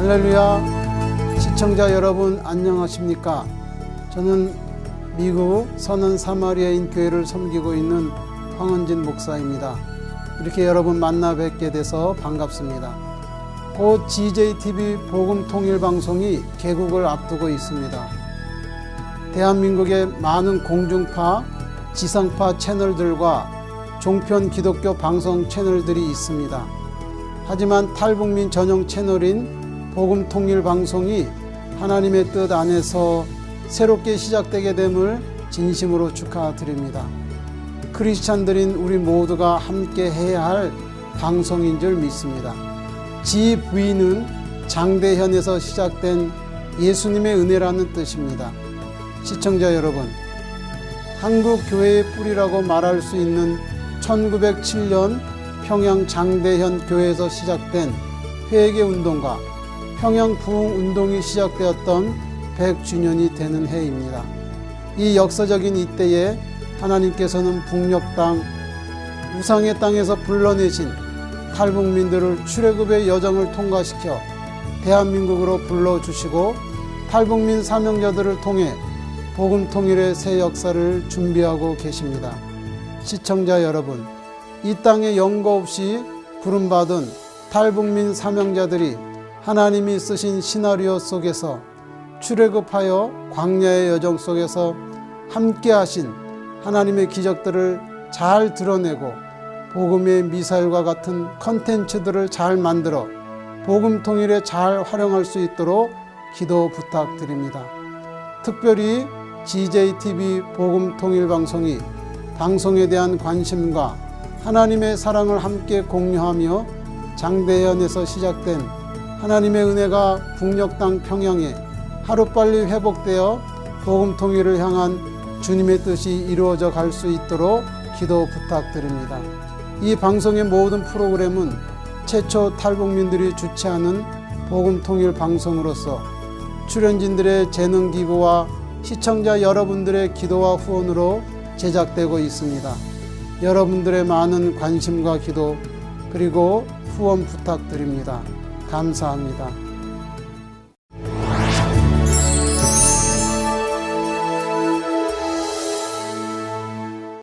할렐루야. 시청자 여러분 안녕하십니까? 저는 미국 선원 사마리아인 교회를 섬기고 있는 황원진 목사입니다. 이렇게 여러분 만나 뵙게 돼서 반갑습니다. 곧 GJTV 복음 통일 방송이 개국을 앞두고 있습니다. 대한민국의 많은 공중파 지상파 채널들과 종편 기독교 방송 채널들이 있습니다. 하지만 탈북민 전용 채널인 복음 통일 방송이 하나님의 뜻 안에서 새롭게 시작되게 됨을 진심으로 축하드립니다. 크리스찬들인 우리 모두가 함께 해야 할 방송인 줄 믿습니다. GV는 장대현에서 시작된 예수님의 은혜라는 뜻입니다. 시청자 여러분, 한국 교회의 뿌리라고 말할 수 있는 1907년 평양 장대현 교회에서 시작된 회개 운동과 평양 부흥 운동이 시작되었던 100주년이 되는 해입니다. 이 역사적인 이때에 하나님께서는 북녘 땅 우상의 땅에서 불러내신 탈북민들을 출애굽의 여정을 통과시켜 대한민국으로 불러주시고 탈북민 사명자들을 통해 복음 통일의 새 역사를 준비하고 계십니다. 시청자 여러분, 이 땅에 연고 없이 부름받은 탈북민 사명자들이 하나님이 쓰신 시나리오 속에서 출애굽하여 광야의 여정 속에서 함께 하신 하나님의 기적들을 잘 드러내고 복음의 미사일과 같은 컨텐츠들을 잘 만들어 복음 통일에 잘 활용할 수 있도록 기도 부탁드립니다. 특별히 GJTV 복음 통일 방송이 방송에 대한 관심과 하나님의 사랑을 함께 공유하며 장대현에서 시작된 하나님의 은혜가 북녘 땅 평양에 하루빨리 회복되어 복음 통일을 향한 주님의 뜻이 이루어져 갈 수 있도록 기도 부탁드립니다. 이 방송의 모든 프로그램은 최초 탈북민들이 주최하는 복음 통일 방송으로서 출연진들의 재능 기부와 시청자 여러분들의 기도와 후원으로 제작되고 있습니다. 여러분들의 많은 관심과 기도 그리고 후원 부탁드립니다. 감사합니다.